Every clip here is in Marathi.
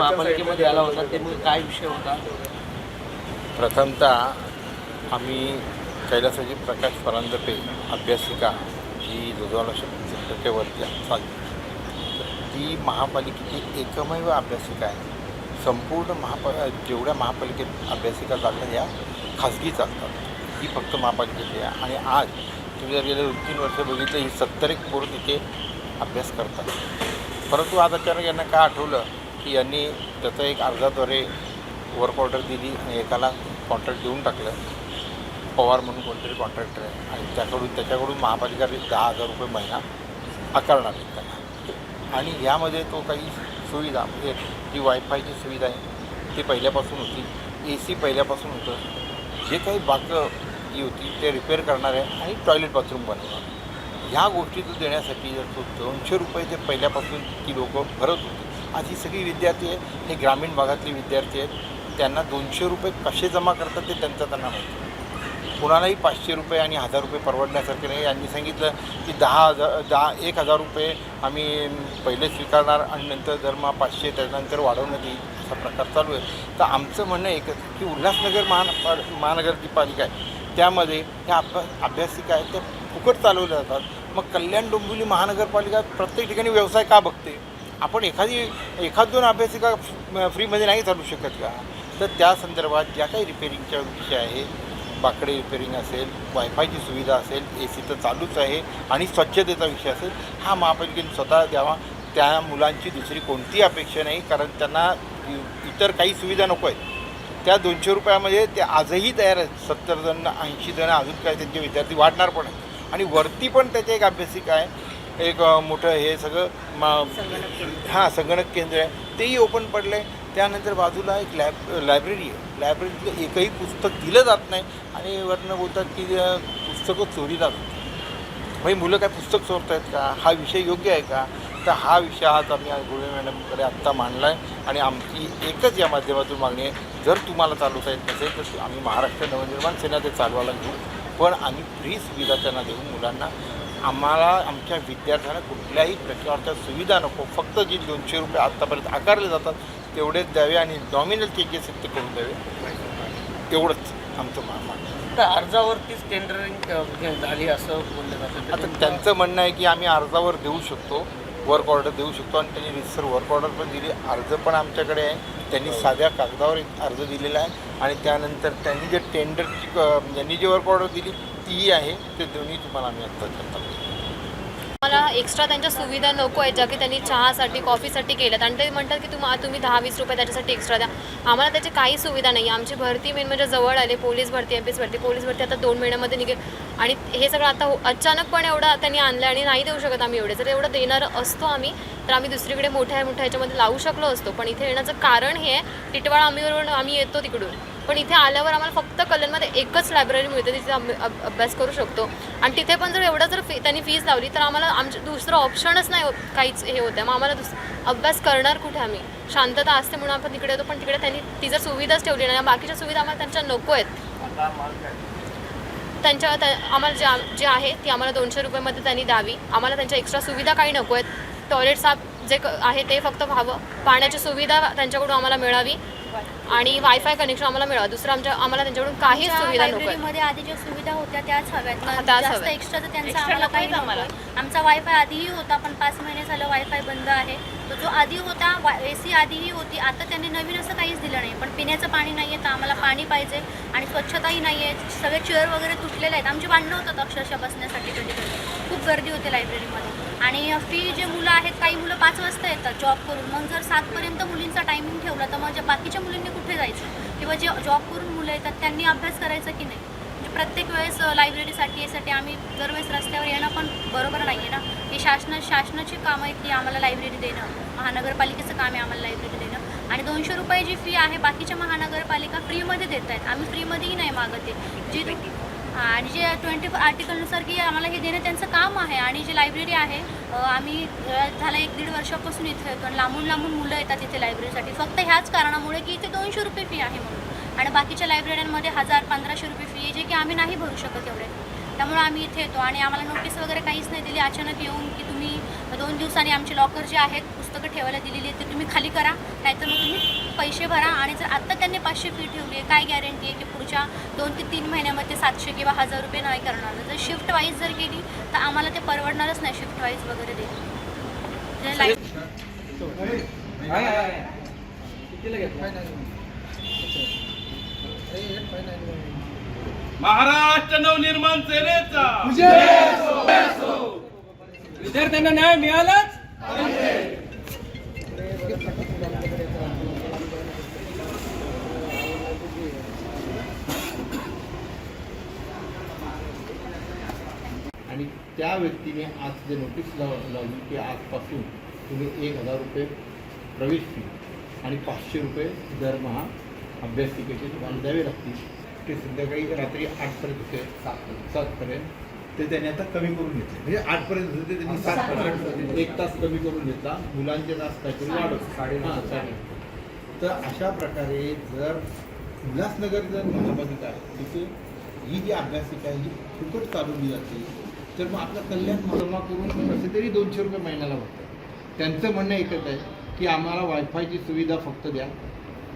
महापालिकेमध्ये आला होता ते मग काय विषय होता? प्रथमतः आम्ही कैलासाची प्रकाश परांजपे अभ्यासिका जी दुधाळा टक्केवरती चालली तर ती महापालिकेची एकमेव अभ्यासिका आहे. संपूर्ण महापा जेवढ्या महापालिकेत अभ्यासिका चालतात या खाजगी चालतात. ही फक्त महापालिकेची आहे. आणि आज तुम्ही जर गेले दोन तीन वर्ष बघितलं ही सत्तर एक पोरं तिथे अभ्यास करतात. परंतु आज अचानक यांना काय आठवलं? की यांनी त्याचं एक अर्जाद्वारे वर्क ऑर्डर दिली आणि एकाला कॉन्ट्रॅक्ट देऊन टाकलं. पवार म्हणून कोणतरी कॉन्ट्रॅक्टर आहे. आणि त्याकडून त्याच्याकडून महापालिका दहा हजार रुपये महिना आकारणार आहे त्यांना. आणि यामध्ये तो काही सुविधा म्हणजे जी वायफायची सुविधा आहे ती पहिल्यापासून होती. ए सी पहिल्यापासून होतं. जे काही बाकं जी होती ते रिपेअर करणार आहे आणि टॉयलेट बाथरूम बनवणार. ह्या गोष्टी तो देण्यासाठी जर तो दोनशे रुपये ते पहिल्यापासून ती लोकं भरत होती आज ही सगळी विद्यार्थी आहेत हे ग्रामीण भागातले विद्यार्थी आहेत त्यांना दोनशे रुपये कसे जमा करतात ते त्यांचं त्यांना माहिती कुणालाही पाचशे रुपये आणि हजार रुपये परवडण्यासारखे नाही. यांनी सांगितलं की दहा हजार दहा एक हजार रुपये आम्ही पहिले स्वीकारणार आणि नंतर जर मग पाचशे त्याच्यानंतर वाढवण्यात येईल असा प्रकार चालू आहे. तर आमचं म्हणणं एकच की उल्हासनगर महान महानगरपालिका आहे. त्यामध्ये ह्या अभ्या अभ्यासिका आहेत त्या फुकट चालवल्या जातात. मग कल्याण डोंबिवली महानगरपालिका प्रत्येक ठिकाणी व्यवसाय का बघते? आपण एखादी एखाद दोन अभ्यासिका फ्रीमध्ये नाही चालू शकत का? तर त्या संदर्भात ज्या काही रिपेरिंगच्या विषय आहेत बाकडे रिपेरिंग असेल वायफायची सुविधा असेल ए सी तर चालूच आहे आणि स्वच्छतेचा विषय असेल हा महापालिकेने स्वतः द्यावा. त्या मुलांची दुसरी कोणतीही अपेक्षा नाही कारण त्यांना इतर काही सुविधा नको आहेत. त्या दोनशे रुपयामध्ये ते आजही तयार आहेत. सत्तर जण ऐंशी जण अजून काय त्यांचे विद्यार्थी वाढणार पण आहेत. आणि वरती पण त्याचे एक अभ्यासिका आहे. एक मोठं हे सगळं मा हां संगणक केंद्र आहे. तेही ओपन पडलं आहे त्यानंतर बाजूला एक लॅब लायब्ररी आहे. लायब्ररीतलं एकही पुस्तक दिलं जात नाही. आणि वरनं बोलतात की पुस्तकं चोरीला जातात. म्हणजे मुलं काय पुस्तक चोरत आहेत का? हा विषय योग्य आहे का? तर हा विषय आज आम्ही आज गुरुवे मॅडमकडे आत्ता मांडला आहे आणि आमची एकच या माध्यमातून मागणी आहे. जर तुम्हाला चालवता येत नसेल तर आम्ही महाराष्ट्र नवनिर्माण सेना ते चालवायला घेऊ. पण आम्ही फ्री सुविधा त्यांना देऊ मुलांना. आम्हाला आमच्या विद्यार्थ्यांना कुठल्याही प्रकारच्या सुविधा नको. फक्त जे दोनशे रुपये आत्तापर्यंत आकारले जातात तेवढेच द्यावे आणि नॉमिनल चेंजेस ते करून द्यावे. एवढंच आमचं मा- मागणं. तर अर्जावरतीच टेंडरिंग झाली असं बोललं जातं. आता त्यांचं म्हणणं आहे की आम्ही अर्जावर देऊ शकतो वर्क ऑर्डर देऊ शकतो आणि त्यांनी रिसर वर्क ऑर्डर पण दिली. अर्ज पण आमच्याकडे आहे. त्यांनी साध्या कागदावर एक अर्ज दिलेला आहे. आणि त्यानंतर त्यांनी जे टेंडरची ज्यांनी जी वर्क ऑर्डर दिली तीही आहे ते दोन्ही तुम्हाला आम्ही आत्ता करतो. मला एक्स्ट्रा त्यांच्या सुविधा नको आहेत ज्या की त्यांनी चहासाठी कॉफीसाठी केल्यात. आणि ते म्हणतात की तुम्हा तुम्ही दहा वीस रुपये त्याच्यासाठी एक्स्ट्रा द्या. आम्हाला त्याची काही सुविधा नाही आमची भरती मेन म्हणजे जवळ आले पोलीस भरती एम पी एस भरती. पोलीस भरती आता दोन महिन्यामध्ये निघेल. आणि हे सगळं आता हो- अचानकपणे एवढं त्यांनी आणलं आणि नाही देऊ शकत आम्ही एवढे. जर एवढं देणारं असतो आम्ही तर आम्ही दुसरीकडे मोठ्या मोठ्या ह्याच्यामध्ये लावू शकलो असतो. पण इथे येण्याचं कारण हे आहे टिटवाळा आम्ही आम्ही येतो तिकडून. पण इथे आल्यावर आम्हाला फक्त कल्याणमध्ये एकच लायब्ररी मिळते तिथे आम्ही अभ- अभ्यास करू शकतो. आणि तिथे पण जर एवढं जर फी त्यांनी फीज लावली तर आम्हाला आमचं दुसरं ऑप्शनच नाही होत काहीच हे होतं मग आम्हाला दुस अभ्यास करणार कुठे आम्ही? शांतता असते म्हणून आपण तिकडे येतो पण तिकडे त्यांनी ती जर सुविधाच ठेवली नाही बाकीच्या सुविधा आम्हाला त्यांच्या नको आहेत. त्यांच्या त्या आम्हाला जे जे आहे ती आम्हाला दोनशे रुपयामध्ये त्यांनी द्यावी. आम्हाला त्यांच्या एक्स्ट्रा सुविधा काही नको आहेत. टॉयलेट साफ जे क आहे ते फक्त व्हावं. पाण्याची सुविधा त्यांच्याकडून आम्हाला मिळावी आणि वायफाय कनेक्शन आम्हाला मिळावं. दुसरं आमच्या आम्हाला त्यांच्याकडून काहीच आमच्या सुविधा नको लायब्ररीमध्ये आधी ज्या सुविधा होत्या त्याच हव्यात. हा, त्याच जास्त हव्यात. एक्स्ट्राचं त्यांचं Extra आम्हाला काही आम्हाला. आम्हाला आमचा वायफाय आधीही होता पण पाच महिने झालं वायफाय बंद आहे. तो जो आधी होता ए सी आधीही होती आता त्यांनी नवीन असं काहीच दिलं नाही. पण पिण्याचं पाणी नाही आहे तर आम्हाला पाणी पाहिजे आणि स्वच्छताही नाही आहे सगळे चेअर वगैरे तुटलेले आहेत. आमची भांडणं होतात अक्षरशः बसण्यासाठी कधी कधी खूप गर्दी होते लायब्ररीमध्ये आणि फी जे मुलं आहेत काही मुलं पाच वाजता येतात जॉब करून. मग जर सातपर्यंत मुलींचा टायमिंग ठेवला तर मग जे बाकीच्या मुलींनी कुठे जायचं? किंवा जे जॉब करून मुलं येतात त्यांनी अभ्यास करायचा की नाही? म्हणजे प्रत्येक वेळेस लायब्ररीसाठी यासाठी आम्ही दरवेळेस रस्त्यावर येणं पण बरोबर नाही आहे ना? की शासन शासनाची कामं आहेत की आम्हाला लायब्ररी देणं? महानगरपालिकेचं काम आहे आम्हाला लायब्ररी देणं? आणि दोनशे रुपये जी फी आहे बाकीच्या महानगरपालिका फ्रीमध्ये देत आहेत आम्ही फ्रीमध्येही नाही मागत आहे. जी आणि जे ट्वेंटी फोर आर्टिकलनुसार की आम्हाला हे देणं त्यांचं काम आहे आणि जी लायब्ररी आहे आम्ही झाला झालं एक दीड वर्षापासून इथे येतो आणि लांबून लांबून मुलं येतात इथे लायब्ररीसाठी फक्त ह्याच कारणामुळे की इथे दोनशे रुपये फी आहे म्हणून. आणि बाकीच्या लायब्ररीमध्ये हजार पंधराशे रुपये फी जे की आम्ही नाही भरू शकत एवढे. त्यामुळे आम्ही इथे येतो आणि आम्हाला नोटीस वगैरे काहीच नाही दिली. अचानक येऊन की तुम्ही दोन दिवसांनी आमचे लॉकर जे आहेत पुस्तकं ठेवायला दिलेली आहेत ते तुम्ही खाली करा. नाहीतर मग तुम्ही पैसे भरा आणि जर आत्ता त्यांनी पाचशे फी ठेवली आहे काय गॅरंटी आहे की पुढच्या दोन ते तीन महिन्यामध्ये सातशे किंवा हजार रुपये नाही करणार? जर शिफ्ट वाईज जर गेली तर आम्हाला ते परवडणारच नाही शिफ्ट वाईज वगैरे देईल महाराष्ट्र नवनिर्माण सेनेचा. विद्यार्थ्यांना न्याय मिळालाच आणि त्या व्यक्तीने आज जे नोटीस लाव लावली की आजपासून तुम्ही एक हजार रुपये प्रवेश फी आणि पाचशे रुपये दरमहा अभ्यासिकेचे तुम्हाला द्यावे लागतील. ते संध्याकाळी रात्री आठपर्यंत होते सात सातपर्यंत ते त्यांनी आता कमी करून घेतले. म्हणजे आठपर्यंत होते त्यांनी सातपर्यंत एक तास कमी करून घेतला मुलांचे तास काहीतरी वाढत साडे साडे तर अशा प्रकारे जर उल्हासनगर जर महापालिका आहे तिथे ही जी अभ्यासिका आहे ही फुकट चालवली जाते. तर मग आपलं कल्याण जमा करून कसे तरी दोनशे रुपये महिन्याला होतं त्यांचं म्हणणं एकच आहे की आम्हाला वायफायची सुविधा फक्त द्या.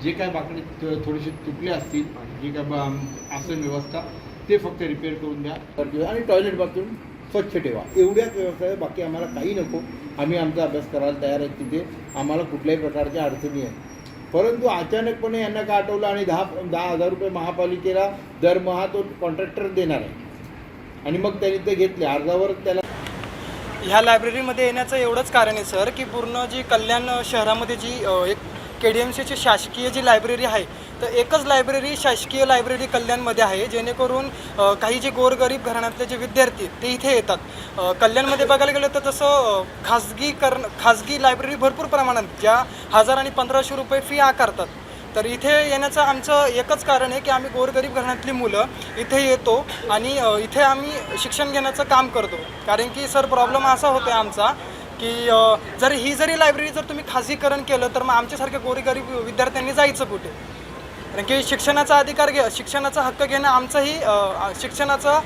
जे काय बाकडे थोडेसे तुटले असतील जे काय ब- आसन व्यवस्था ते फक्त रिपेअर करून द्या. आणि टॉयलेट बाथरूम स्वच्छ ठेवा. एवढ्याच व्यवस्था आहे बाकी आम्हाला काही नको. आम्ही आमचा अभ्यास करायला तयार आहेत तिथे. आम्हाला कुठल्याही प्रकारच्या अडचणी आहेत. परंतु अचानकपणे यांना का आठवलं आणि दहा दहा हजार रुपये महापालिकेला दरमहा तो कॉन्ट्रॅक्टर देणार आहे. आणि मग त्यांनी ते घेतले. अर्जावर त्याला ह्या लायब्ररीमध्ये येण्याचं एवढंच कारण आहे सर की पूर्ण जी कल्याण शहरामध्ये जी एक के डी एम सीची शासकीय जी लायब्ररी आहे तर एकच लायब्ररी शासकीय लायब्ररी कल्याणमध्ये आहे जेणेकरून काही जे गोरगरीब घराण्यातले जे विद्यार्थी ते इथे येतात. कल्याणमध्ये बघायला गेलं तर तसं खाजगी करण खाजगी लायब्ररी भरपूर प्रमाणात ज्या हजार आणि पंधराशे रुपये फी आकारतात. तर इथे येण्याचं आमचं एकच कारण आहे की आम्ही गोरगरीब घराण्यातली मुलं इथे येतो आणि इथे आम्ही शिक्षण घेण्याचं काम करतो. कारण की सर प्रॉब्लेम असा होतो आहे आमचा की जर ही जरी लायब्ररी जर तुम्ही खाजगीकरण केलं तर मग आमच्यासारख्या गोरगरीब विद्यार्थ्यांनी जायचं कुठे? कारण की शिक्षणाचा अधिकार घे शिक्षणाचा हक्क घेणं आमचंही शिक्षणाचं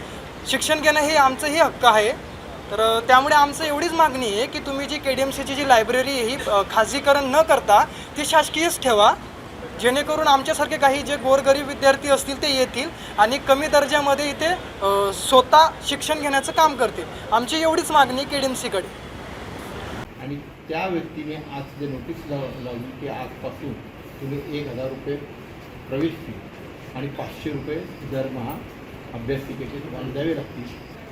शिक्षण घेणं हे आमचंही हक्क आहे. तर त्यामुळे आमचं एवढीच मागणी आहे की तुम्ही जी के डी एम सीची जी लायब्ररी ही अ, खाजगीकरण न करता ती शासकीयच ठेवा. जेणेकरून आमच्यासारखे काही जे गोरगरीब विद्यार्थी असतील ते येतील आणि कमी दर्जामध्ये इथे स्वतः शिक्षण घेण्याचं काम करतील. आमची एवढीच मागणी के डी एम सीकडे आणि त्या व्यक्तीने आज जे नोटीस लाव लावली की आजपासून तुम्ही एक हजार रुपये प्रवेश फी आणि पाचशे रुपये दरमहा अभ्यासिकेचे तुम्हाला द्यावे लागतील.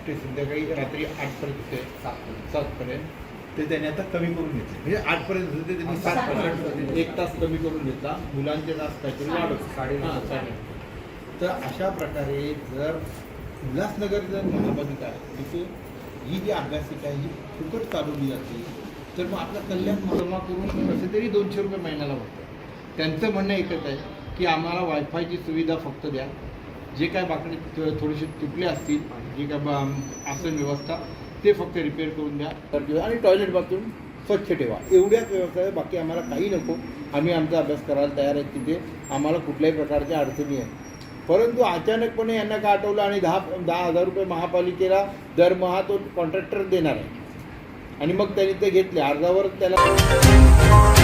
ते संध्याकाळी रात्री आठपर्यंत सात सातपर्यंत. ते त्यांनी आता कमी करून घेतले. म्हणजे आठपर्यंत होते ते त्यांनी सातपर्यंत एक तास कमी करून घेतला. मुलांचे तास काहीतरी वाढत साडे हां. साडे तर अशा प्रकारे जर उल्हासनगर जर महापालिका आहे तिथे ही जी अभ्यासिका आहे ही फुकट चालवली जाते. तर मग आपलं कल्याण जमा करून कसे तरी दोनशे रुपये महिन्याला होतं त्यांचं म्हणणं एकच आहे की आम्हाला वायफायची सुविधा फक्त द्या. जे काय बाकडे थ- थोडेसे तुटले असतील जे काय आसन व्यवस्था ते फक्त रिपेअर करून द्या. तर आणि टॉयलेट बाथरूम स्वच्छ ठेवा. एवढ्याच व्यवस्था बाकी आम्हाला काही नको. आम्ही आमचा अभ्यास करायला तयार आहेत तिथे. आम्हाला कुठल्याही प्रकारच्या अडचणी आहेत. परंतु अचानकपणे यांना का आठवलं आणि दहा दहा हजार रुपये महापालिकेला दरमहा तो कॉन्ट्रॅक्टर देणार आहे. आणि मग त्यांनी ते घेतले. अर्जावर त्याला